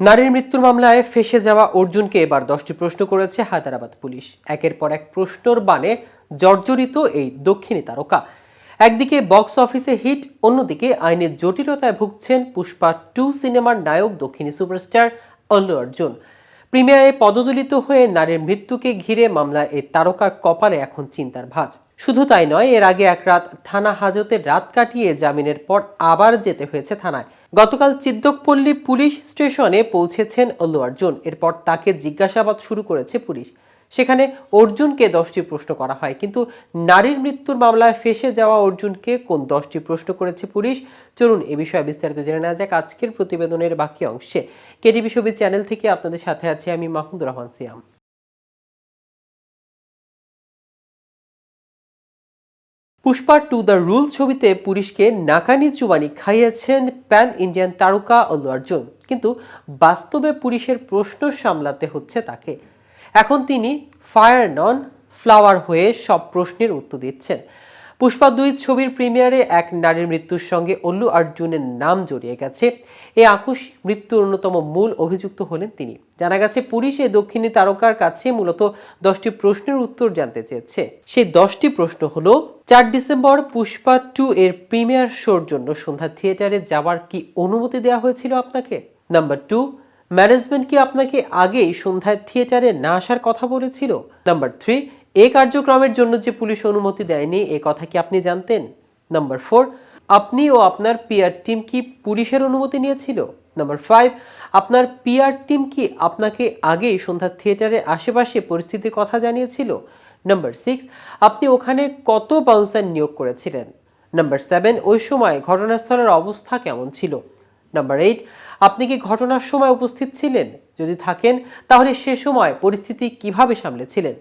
নারীর মৃত্যুর মামলায় ফেসে যাওয়া অর্জুনকে এবার দশটি প্রশ্ন করেছে হায়দ্রাবাদ পুলিশ। একের পর এক প্রশ্নর বানে জর্জরিত এই দক্ষিণী তারকা। একদিকে বক্স অফিসে হিট, অন্যদিকে আইনের জটিলতায় ভুগছেন পুষ্পা টু সিনেমার নায়ক দক্ষিণী সুপারস্টার অল্লু অর্জুন। প্রিমিয়ারে পদদলিত হয়ে নারীর মৃত্যুকে ঘিরে মামলায় এই তারকার কপালে এখন চিন্তার ভাঁজ। শুধু তাই নয়, এর আগে এক রাত থানা হাজতে রাত কাটিয়ে জামিনের পর আবার যেতে হয়েছে থানায়। গতকাল চিদ্দকপল্লী পুলিশ স্টেশনে পৌঁছেছেন অল্লু অর্জুন। এরপর তাকে জিজ্ঞাসাবাদ শুরু করেছে পুলিশ। সেখানে অর্জুনকে দশটি প্রশ্ন করা হয়, কিন্তু নারীর মৃত্যুর মামলায় ফেসে যাওয়া অর্জুনকে কোন দশটি প্রশ্ন করেছে পুলিশ? চলুন এ বিষয়ে বিস্তারিত জেনে নেওয়া যাক আজকের প্রতিবেদনের বাকি অংশে। কেটিভি ছবি চ্যানেল থেকে আপনাদের সাথে আছি আমি Mahmudur Rahman Siam. Pushpa two the rule ছবিতে পুলিশকে নাকানি চুবানি খাইয়েছেন প্যান ইন্ডিয়ান তারকা অল্লু অর্জুন। কিন্তু বাস্তবে পুলিশের প্রশ্ন সামলাতে হচ্ছে তাকে। এখন তিনি ফায়ার নন, ফ্লাওয়ার হয়ে সব প্রশ্নের উত্তর দিচ্ছেন। পুষ্পা দুই ছবির প্রিমিয়ারে এক নারীর মৃত্যুর সঙ্গে অল্লু অর্জুনের নাম জড়িয়ে গেছে। এ আকস্মিক মৃত্যুর অন্যতম মূল অভিযুক্ত হলেন তিনি। জানা গেছে পুলিশ এই দক্ষিণী তারকার কাছে মূলত দশটি প্রশ্নের উত্তর জানতে চেয়েছে। সেই দশটি প্রশ্ন হলো চার ডিসেম্বর পুষ্পা টু এর প্রিমিয়ার শোর জন্য সন্ধ্যা থিয়েটারে যাওয়ার কি অনুমতি দেওয়া হয়েছিল আপনাকে? নাম্বার টু, ম্যানেজমেন্ট কি আপনাকে আগেই সন্ধ্যায় থিয়েটারে না আসার কথা বলেছিল? নাম্বার থ্রি, এ কার্যক্রমের জন্য যে পুলিশ অনুমতি দেয়নি, এ কথা কি আপনি জানতেন? নাম্বার ফোর, আপনি ও আপনার পিআর টিম কি পুলিশের অনুমতি নিয়েছিল? নাম্বার ফাইভ আপনার পিআর টিম কি আপনাকে আগেই সন্ধ্যা থিয়েটারের আশেপাশে পরিস্থিতির কথা জানিয়েছিল? নাম্বার সিক্স আপনি ওখানে কত বাউন্সার নিয়োগ করেছিলেন? নাম্বার সেভেন ওই সময় ঘটনাস্থলের অবস্থা কেমন ছিল? নাম্বার এইট আপনি কি ঘটনার সময় উপস্থিত ছিলেন? যদি থাকেন, তাহলে সে সময় পরিস্থিতি কীভাবে সামলেছিলেন?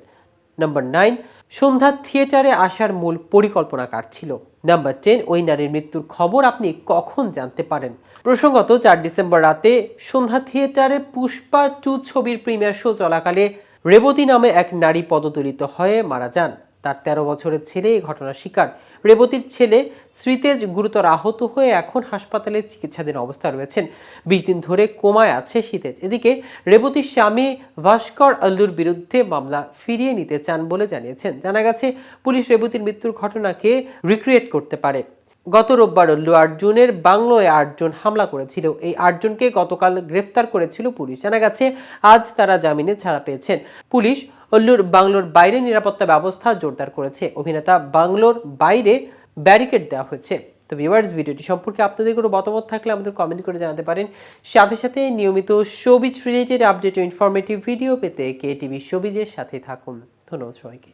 নাম্বার নাইন সন্ধ্যা থিয়েটারে আসার মূল পরিকল্পনাকার ছিল। নাম্বার টেন ওই নারীর মৃত্যুর খবর আপনি কখন জানতে পারেন? প্রসঙ্গত, চার ডিসেম্বর রাতে সন্ধ্যা থিয়েটারে পুষ্পা টু ছবির প্রিমিয়ার শো চলাকালে রেবতী নামে এক নারী পদতলিত হয়ে মারা যান। তার তেরো বছরের ছেলে এই ঘটনার শিকার। রেবতীর ছেলে শ্রীতেজ গুরুতর আহত হয়ে এখন হাসপাতালে চিকিৎসাধীন অবস্থা রয়েছেন। বিশ দিন ধরে কোমায় আছে শীতেজ এদিকে রেবতীর স্বামী ভাস্কর আল্লুর বিরুদ্ধে মামলা ফিরিয়ে নিতে চান বলে জানিয়েছেন। জানা গেছে, পুলিশ রেবতীর মৃত্যুর ঘটনাকে রিক্রিয়েট করতে পারে। গত রোববার অল্লু আর্জুনের বাংলোয় আটজন হামলা করেছিল। এই আটজনকে গতকাল গ্রেফতার করেছিল পুলিশ। জানা গেছে, আজ তারা জামিনে ছাড়া পেয়েছেন। পুলিশ অল্লুর বাংলোর বাইরে নিরাপত্তা ব্যবস্থা জোরদার করেছে। অভিনেতা বাংলোর বাইরে ব্যারিকেড দেওয়া হয়েছে। তো ভিউয়ার্স ভিডিওটি সম্পর্কে আপনাদের কোনো মতামত থাকলে আমাদের কমেন্ট করে জানাতে পারেন। সাথে সাথে নিয়মিত শোবিজ রিলেটেড আপডেট ও ইনফরমেটিভ ভিডিও পেতে কে টিভি শোবিজের সাথে থাকুন। ধন্যবাদ সবাইকে।